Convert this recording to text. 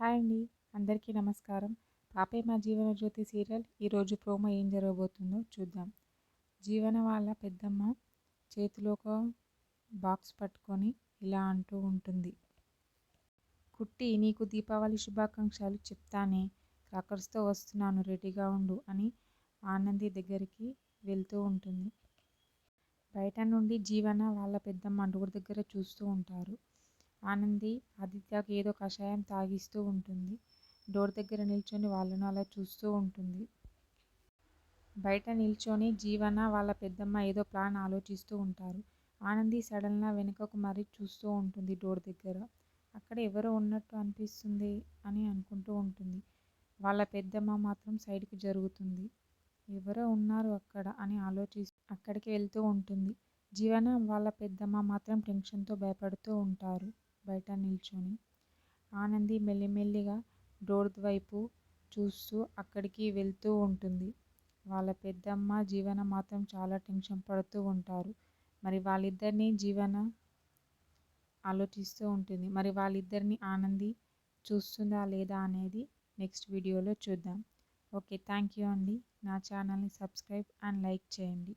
Hi అండి. అందరికీ నమస్కారం. పాపే మా జీవన జ్యోతి సీరియల్ ఈరోజు ప్రోమో ఏం జరగబోతుందో చూద్దాం. జీవన వాళ్ళ పెద్దమ్మ చేతిలో ఒక బాక్స్ పట్టుకొని ఇలా అంటూ ఉంటుంది. కుట్టి నీకు దీపావళి శుభాకాంక్షలు చెప్తానే. క్రాకర్స్తో వస్తున్నాను రెడీగా ఉండు అని ఆనంది దగ్గరికి వెళ్తూ ఉంటుంది. బయట నుండి జీవన వాళ్ళ పెద్దమ్మ డోర్ దగ్గర చూస్తూ ఉంటారు. ఆనంది ఆదిత్యకి ఏదో కషాయం తాగిస్తూ ఉంటుంది. డోర్ దగ్గర నిల్చొని వాళ్ళను అలా చూస్తూ ఉంటుంది. బయట నిల్చొని జీవన వాళ్ళ పెద్దమ్మ ఏదో ప్లాన్ ఆలోచిస్తూ ఉంటారు. ఆనంది సడన్గా వెనుకకు మరీ చూస్తూ ఉంటుంది డోర్ దగ్గర. అక్కడ ఎవరో ఉన్నట్టు అనిపిస్తుంది అని అనుకుంటూ ఉంటుంది. వాళ్ళ పెద్దమ్మ మాత్రం సైడ్కి జరుగుతుంది. ఎవరో ఉన్నారు అక్కడ అని ఆలోచి అక్కడికి వెళ్తూ ఉంటుంది. జీవన వాళ్ళ పెద్దమ్మ మాత్రం టెన్షన్తో భయపడుతూ ఉంటారు. బయట నిల్చొని ఆనంది మెల్లిమెల్లిగా డోర్ వైపు చూస్తూ అక్కడికి వెళ్తూ ఉంటుంది. వాళ్ళ పెద్దమ్మ జీవన మాత్రం చాలా టెన్షన్ పడుతూ ఉంటారు. మరి వాళ్ళిద్దరిని జీవన ఆలోచిస్తూ ఉంటుంది. మరి వాళ్ళిద్దరిని ఆనంది చూస్తుందా లేదా అనేది నెక్స్ట్ వీడియోలో చూద్దాం. ఓకే థ్యాంక్ యూ అండి. నా ఛానల్ని సబ్స్క్రైబ్ అండ్ లైక్ చేయండి.